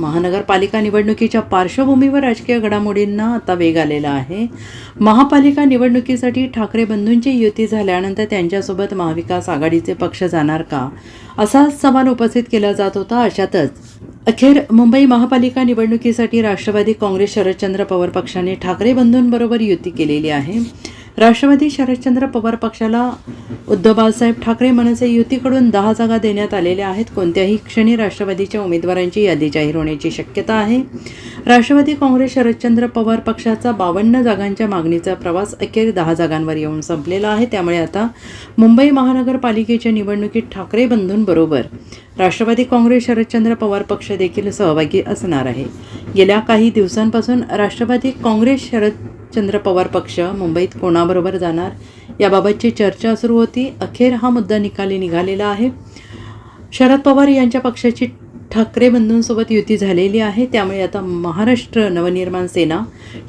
महानगरपालिका निवडणुकीच्या पार्श्वभूमीवर राजकीय घडामोडींना आता वेग आलेला आहे. महापालिका निवडणुकीसाठी ठाकरे बंधूंची युती झाल्यानंतर त्यांच्यासोबत महाविकास आघाडीचे पक्ष जाणार का? असा सवाल उपस्थित केला जात होता. अशातच अखेर मुंबई महापालिका निवडणुकीसाठी राष्ट्रवादी काँग्रेस शरदचंद्र पवार पक्षाने ठाकरे बंधूंबरोबर युती केलेली आहे. राष्ट्रवादी शरदचंद्र पवार पक्षाला उद्धव बाळासाहेब ठाकरे मनसे युतीकडून दहा जागा देण्यात आलेल्या आहेत. कोणत्याही क्षणी राष्ट्रवादीच्या उमेदवारांची यादी जाहीर होण्याची शक्यता आहे. राष्ट्रवादी काँग्रेस शरदचंद्र पवार पक्षाचा बावन्न जागांच्या मागणीचा प्रवास अखेर दहा जागांवर येऊन संपलेला आहे. त्यामुळे आता मुंबई महानगरपालिकेच्या निवडणुकीत ठाकरे बंधूंबरोबर राष्ट्रवादी काँग्रेस शरदचंद्र पवार पक्ष देखील सहभागी असणार आहे. गेल्या काही दिवसांपासून राष्ट्रवादी काँग्रेस शरद चंद्र पवार पक्ष मुंबईत कोणाबरोबर जाणार याबाबतची चर्चा सुरू होती. अखेर हा मुद्दा निकाली निघालेला आहे. शरद पवार यांच्या पक्षाची ठाकरे बंधूंसोबत युती झालेली आहे. त्यामुळे आता महाराष्ट्र नवनिर्माण सेना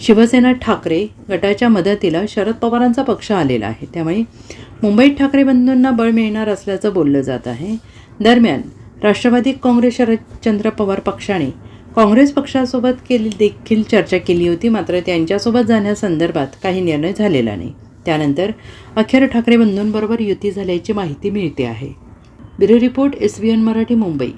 शिवसेना ठाकरे गटाच्या मदतीला शरद पवारांचा पक्ष आलेला आहे. त्यामुळे मुंबईत ठाकरे बंधूंना बळ मिळणार असल्याचं बोललं जात आहे. दरम्यान राष्ट्रवादी काँग्रेस शरदचंद्र पवार पक्षाने काँग्रेस पक्षासोबत केली देखील चर्चा केली होती मात्र त्यांच्यासोबत जाण्यासंदर्भात काही निर्णय झालेला नाही. त्यानंतर अखेर ठाकरे बंधूंबरोबर युती झाल्याची माहिती मिळते आहे. Bureau report S B N Marathi Mumbai.